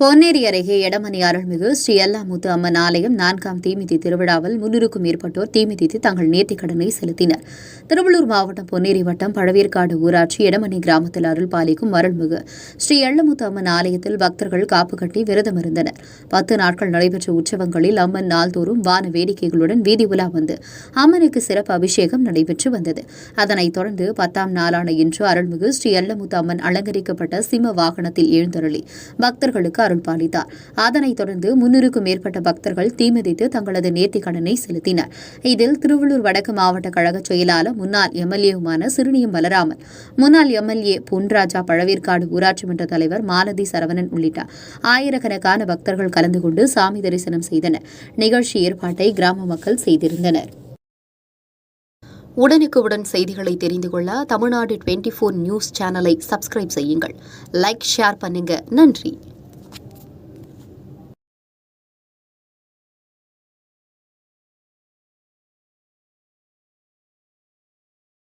பொன்னேரி அருகே எடமணி அருள்மிகு ஸ்ரீ எல்லாமுத்து அம்மன் ஆலயம் நான்காம் தீமிதி திருவிழாவில் முன்னூறுக்கும் மேற்பட்டோர் தீமிதித்து தங்கள் நேர்த்திக் கடனை செலுத்தினர். திருவள்ளூர் மாவட்டம் பொன்னேரி வட்டம் பழவேற்காடு ஊராட்சி எடமணி கிராமத்தில் அருள் பாலிக்கும் அருள்மிகு ஸ்ரீ எள்ளமுத்து அம்மன் ஆலயத்தில் பக்தர்கள் காப்பு கட்டி விரதம் இருந்தனர். பத்து நாட்கள் நடைபெற்ற உற்சவங்களில் அம்மன் நாள்தோறும் வான வேடிக்கைகளுடன் வீதி உலா வந்து அம்மனுக்கு சிறப்பு அபிஷேகம் நடைபெற்று வந்தது. அதனைத் தொடர்ந்து பத்தாம் நாளான இன்று அருள்மிகு ஸ்ரீ எல்லமுத்து அம்மன் அலங்கரிக்கப்பட்ட சிம்ம வாகனத்தில் எழுந்தருளி பக்தர்களுக்கு அருள் பாலித்தார் அதனைத் தொடர்ந்து முன்னூறுக்கும் மேற்பட்ட பக்தர்கள் தீமிதித்து தங்களது நேர்த்திக் கடனை செலுத்தினர். இதில் திருவள்ளூர் வடக்கு மாவட்ட கழக செயலாளர் முன்னாள் எம்எல்ஏவுமான சிறுனியம் பலராமன் முன்னாள் எம்எல்ஏ பொன்ராஜா பழவேற்காடு ஊராட்சி மன்ற தலைவர் மாலதி சரவணன் உள்ளிட்ட ஆயிரக்கணக்கான பக்தர்கள் கலந்து கொண்டு சாமி தரிசனம் செய்தனர். நிகழ்ச்சி ஏற்பாட்டை கிராம மக்கள் செய்திருந்தனர். உடனுக்குடன் செய்திகளை தெரிந்து கொள்ள தமிழ்நாடு டுவெண்ட்டி ஃபோர் நியூஸ் சேனலை சப்ஸ்கிரைப் செய்யுங்கள். லைக் ஷேர் பண்ணுங்க. நன்றி.